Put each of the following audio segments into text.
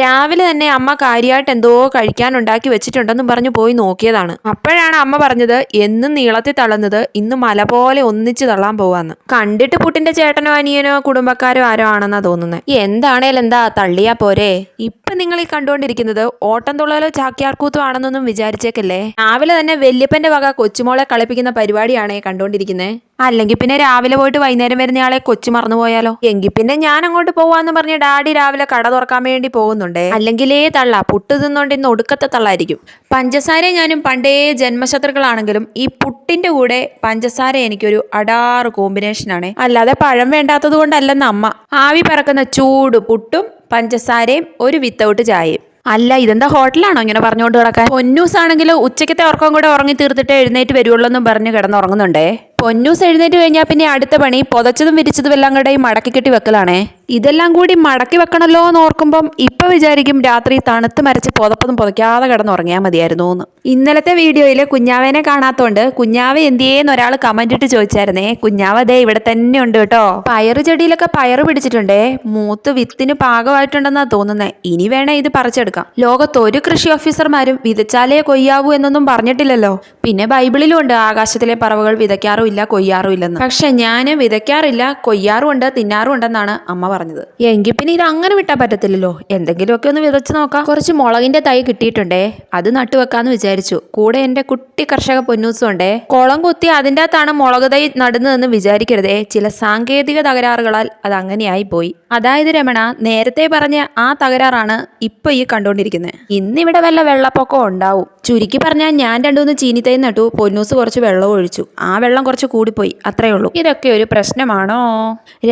രാവിലെ തന്നെ അമ്മ കാര്യമായിട്ട് എന്തോ കഴിക്കാനുണ്ടാക്കി വെച്ചിട്ടുണ്ടെന്നും പറഞ്ഞു പോയി നോക്കിയതാണ്. അപ്പോഴാണ് അമ്മ പറഞ്ഞത് എന്നും നീളത്തിൽ തള്ളുന്നത് ഇന്ന് മല പോലെ ഒന്നിച്ച് തള്ളാൻ പോവാന്ന്. കണ്ടിട്ട് പുട്ടിന്റെ ചേട്ടനോ അനിയനോ കുടുംബക്കാരോ ആരോ ആണെന്നാ തോന്നുന്നത് എന്താണേലും എന്താ തള്ളിയാ പോരെ. ഇപ്പൊ നിങ്ങൾ ഈ കണ്ടുകൊണ്ടിരിക്കുന്നത് ഓട്ടം തുള്ളലോ ചാക്യാർക്കൂത്തോ ആണെന്നൊന്നും വിചാരിച്ചേക്കല്ലേ? രാവിലെ തന്നെ വല്യപ്പന്റെ വക കൊച്ചുമോളെ കളിപ്പിക്കുന്ന പരിപാടിയാണ് കണ്ടുകൊണ്ടിരിക്കുന്നത് അല്ലെങ്കിൽ പിന്നെ രാവിലെ പോയിട്ട് വൈകുന്നേരം വരുന്നയാളെ കൊച്ചു മറന്നു പോയാലോ എങ്കിൽ പിന്നെ ഞാൻ അങ്ങോട്ട് പോവാന്ന് പറഞ്ഞ ഡാഡി രാവിലെ കട തുറക്കാൻ വേണ്ടി പോകുന്നുണ്ടേ. അല്ലെങ്കിലേ തള്ള പുട്ട് തിന്നോണ്ട് ഇന്ന് ഒടുക്കത്തെ തള്ളായിരിക്കും. പഞ്ചസാര ഞാനും പണ്ടേ ജന്മശത്രുക്കളാണെങ്കിലും ഈ പുട്ടിന്റെ കൂടെ പഞ്ചസാര എനിക്കൊരു അടാറ് കോമ്പിനേഷനാണ്. അല്ലാതെ പഴം വേണ്ടാത്തത് കൊണ്ടല്ലെന്ന് അമ്മ. ആവി പറക്കുന്ന ചൂട് പുട്ടും പഞ്ചസാരയും ഒരു വിത്തൗട്ട് ചായയും. അല്ല ഇതെന്താ ഹോട്ടലാണോ ഇങ്ങനെ പറഞ്ഞുകൊണ്ട് കിടക്കാൻ പൊന്നൂസ് ആണെങ്കിൽ ഉച്ചക്കത്തെ ഉറക്കം കൂടെ ഉറങ്ങി തീർത്തിട്ട് എഴുന്നേറ്റ് വരുവുള്ളൂ എന്നും പറഞ്ഞ് കിടന്നുറങ്ങുന്നുണ്ടേ. പൊന്നൂസ് എഴുന്നേറ്റ് കഴിഞ്ഞാൽ പിന്നെ അടുത്ത പണി. പുതച്ചതും വിരിച്ചതും എല്ലാം കൂടെ മടക്കി കെട്ടി വെക്കലാണേ. ഇതെല്ലാം കൂടി മടക്കി വെക്കണല്ലോ എന്ന് ഓർക്കുമ്പം ഇപ്പൊ വിചാരിക്കും രാത്രി തണുത്ത് മരച്ച് പുതപ്പൊന്നും പുതയ്ക്കാതെ കിടന്നുറങ്ങിയാൽ മതിയായിരുന്നു എന്ന് ഇന്നലത്തെ വീഡിയോയിൽ കുഞ്ഞാവേനെ കാണാത്തോണ്ട് കുഞ്ഞാവ എന്തിയേന്ന് ഒരാൾ കമന്റ് ഇട്ട് ചോദിച്ചായിരുന്നേ. കുഞ്ഞാവ ദേ ഇവിടെ തന്നെ ഉണ്ട് കേട്ടോ. പയറ് ചെടിയിലൊക്കെ പയറ് പിടിച്ചിട്ടുണ്ടേ. മൂത്ത് വിത്തിന് പാകമായിട്ടുണ്ടെന്നാ തോന്നുന്നത് ഇനി വേണേ ഇത് പറിച്ചെടുക്കാം. ലോകത്ത് ഒരു കൃഷി ഓഫീസർമാരും വിതച്ചാലേ കൊയ്യാവൂ എന്നൊന്നും പറഞ്ഞിട്ടില്ലല്ലോ. പിന്നെ ബൈബിളിലും ഉണ്ട്. ആകാശത്തിലെ പറവുകൾ വിതയ്ക്കാറും ഇല്ല കൊയ്യാറും ഇല്ലെന്ന് പക്ഷെ ഞാൻ വിതയ്ക്കാറില്ല കൊയ്യാറും ഉണ്ട് തിന്നാറും ഉണ്ടെന്നാണ് അമ്മ പറഞ്ഞത്. എങ്കിൽ പിന്നെ ഇത് അങ്ങനെ വിട്ടാൻ പറ്റത്തില്ലല്ലോ. എന്തെങ്കിലുമൊക്കെ ഒന്ന് വിതച്ച് നോക്കാം. കുറച്ച് മുളകിന്റെ തൈ കിട്ടിയിട്ടുണ്ടേ അത് നട്ടു വെക്കാന്ന് വിചാരിച്ചു. കൂടെ എന്റെ കുട്ടി കർഷക പൊന്നൂസും ഉണ്ടേ കുളം കുത്തി അതിന്റെ അകത്താണ് മുളക് തൈ നടുന്നതെന്ന് വിചാരിക്കരുതേ. ചില സാങ്കേതിക തകരാറുകളാൽ അത് അങ്ങനെയായി പോയി. അതായത് രമണ നേരത്തെ പറഞ്ഞ ആ തകരാറാണ് ഇപ്പൊ ഈ കണ്ടുകൊണ്ടിരിക്കുന്നത് ഇന്നിവിടെ വല്ല വെള്ളപ്പൊക്കം ഉണ്ടാവും. ചുരുക്കി പറഞ്ഞാൽ ഞാൻ രണ്ടുമൂന്ന് ചീനിത്തൈ നട്ടു പൊന്നൂസ് കുറച്ച് വെള്ളം ഒഴിച്ചു. ആ വെള്ളം കുറച്ച് കൂടിപ്പോയി അത്രേ ഉള്ളൂ. ഇതൊക്കെ ഒരു പ്രശ്നമാണോ?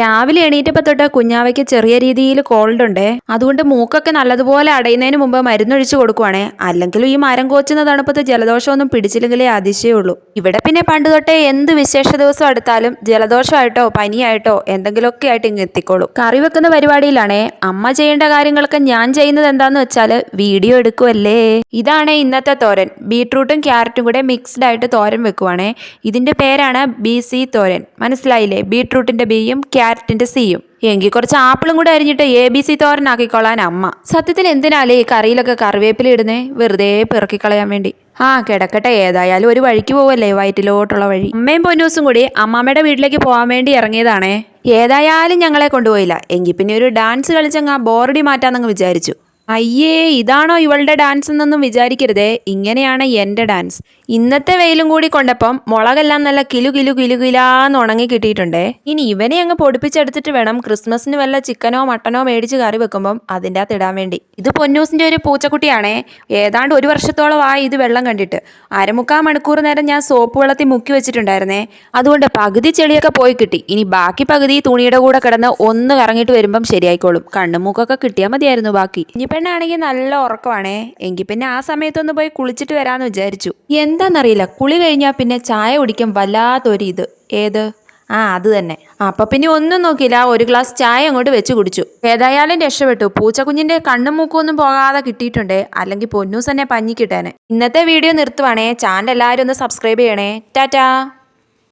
രാവിലെ എണീറ്റപ്പോൾ തൊട്ട് കുഞ്ഞാവയ്ക്ക് ചെറിയ രീതിയിൽ കോൾഡ് ഉണ്ട്. അതുകൊണ്ട് മൂക്കൊക്കെ നല്ലതുപോലെ അടയുന്നതിന് മുമ്പ് മരുന്നൊഴിച്ചു കൊടുക്കുവാണേ. അല്ലെങ്കിലും ഈ മരം കോച്ചുന്ന തണുപ്പത്ത് ജലദോഷമൊന്നും പിടിച്ചില്ലെങ്കിലേ അതിശയുള്ളൂ ഇവിടെ പിന്നെ പണ്ട് തൊട്ടേ എന്ത് വിശേഷ ദിവസം എടുത്താലും ജലദോഷമായിട്ടോ പനിയായിട്ടോ എന്തെങ്കിലുമൊക്കെ ആയിട്ട് ഇങ്ങ് എത്തിക്കോളൂ. കറി വെക്കുന്ന പരിപാടിയിലാണേ. അമ്മ ചെയ്യേണ്ട കാര്യങ്ങളൊക്കെ ഞാൻ ചെയ്യുന്നത് എന്താന്ന് വെച്ചാൽ വീഡിയോ എടുക്കുമല്ലേ ഇതാണ് ഇന്നത്തെ തോരൻ. ബീട്രൂട്ടും ക്യാരറ്റും കൂടെ മിക്സ്ഡ് ആയിട്ട് തോരൻ വെക്കുവാണേ. ഇതിന്റെ പേരാണ് ബി സി തോരൻ. മനസ്സിലായില്ലേ? ബീട്രൂട്ടിന്റെ ബിയും ക്യാരറ്റിന്റെ സിയും. എങ്കിൽ കുറച്ച് ആപ്പിളും കൂടെ അരിഞ്ഞിട്ട് എ ബി സി തോരനാക്കിക്കൊള്ളാൻ അമ്മ. സത്യത്തിൽ എന്തിനാലേ ഈ കറിയിലൊക്കെ കറിവേപ്പില ഇടുന്നേ? വെറുതെ പിറക്കിക്കളയാൻ വേണ്ടി. ആ കിടക്കട്ടെ. ഏതായാലും ഒരു വഴിക്ക് പോവല്ലേ വയറ്റിലോട്ടുള്ള വഴി? അമ്മയും പൊന്നൂസും കൂടി അമ്മാമ്മയുടെ വീട്ടിലേക്ക് പോകാൻ വേണ്ടി ഇറങ്ങിയതാണേ. ഏതായാലും ഞങ്ങളെ കൊണ്ടുപോയില്ല. എങ്കിൽ പിന്നെ ഒരു ഡാൻസ് കളിച്ചങ്ങ് ബോറടി മാറ്റാന്നങ്ങ് വിചാരിച്ചു. അയ്യേ ഇതാണോ ഇവളുടെ ഡാൻസ് എന്നൊന്നും വിചാരിക്കരുതേ. ഇങ്ങനെയാണ് എന്റെ ഡാൻസ് ഇന്നത്തെ വെയിലും കൂടി കൊണ്ടപ്പം മുളകെല്ലാം നല്ല കിലു കിലു കിലു കിലാന്ന് ഉണങ്ങി കിട്ടിയിട്ടുണ്ടേ. ഇനി ഇവനെ അങ്ങ് പൊടിപ്പിച്ചെടുത്തിട്ട് വേണം ക്രിസ്മസിന് വല്ല ചിക്കനോ മട്ടനോ മേടിച്ച് കറി വെക്കുമ്പം അതിന്റെ അകത്ത് ഇടാൻ വേണ്ടി. ഇത് പൊന്നൂസിന്റെ ഒരു പൂച്ചക്കുട്ടിയാണേ. ഏതാണ്ട് ഒരു വർഷത്തോളമായി ഇത് വെള്ളം കണ്ടിട്ട്. അരമുക്കാൽ മണിക്കൂർ നേരം ഞാൻ സോപ്പ് വെള്ളത്തിൽ മുക്കി വെച്ചിട്ടുണ്ടായിരുന്നേ. അതുകൊണ്ട് പകുതി ചെളിയൊക്കെ പോയി കിട്ടി. ഇനി ബാക്കി പകുതി തുണിയുടെ കൂടെ കിടന്ന് ഒന്ന് കറങ്ങിയിട്ട് വരുമ്പം ശരിയായിക്കോളും. കണ്ണുമൂക്കൊക്കെ കിട്ടിയാൽ മതിയായിരുന്നു ബാക്കി. ഇനി പെണ്ണാണെങ്കിൽ നല്ല ഉറക്കമാണേ. എങ്കിൽ പിന്നെ ആ സമയത്തൊന്ന് പോയി കുളിച്ചിട്ട് വരാമെന്ന് വിചാരിച്ചു. എന്താണെന്നറിയില്ല കുളി കഴിഞ്ഞാൽ പിന്നെ ചായ കുടിക്കാൻ വല്ലാത്തൊരു ഇത് ഏത്? ആ അത് തന്നെ. അപ്പൊ പിന്നെ ഒന്നും നോക്കിയില്ല. ഒരു ഗ്ലാസ് ചായ അങ്ങോട്ട് വെച്ച് കുടിച്ചു. ഏതായാലും രക്ഷപ്പെട്ടു. പൂച്ചക്കുഞ്ഞിന്റെ കണ്ണും മൂക്കൊന്നും പോകാതെ കിട്ടിയിട്ടുണ്ടേ. അല്ലെങ്കിൽ പൊന്നൂസ് തന്നെ പഞ്ഞിക്കിട്ടേനെ. ഇന്നത്തെ വീഡിയോ നിർത്തുവാണേ. ചാനൽ എല്ലാവരും ഒന്ന് സബ്സ്ക്രൈബ് ചെയ്യണേ. ടാറ്റാ.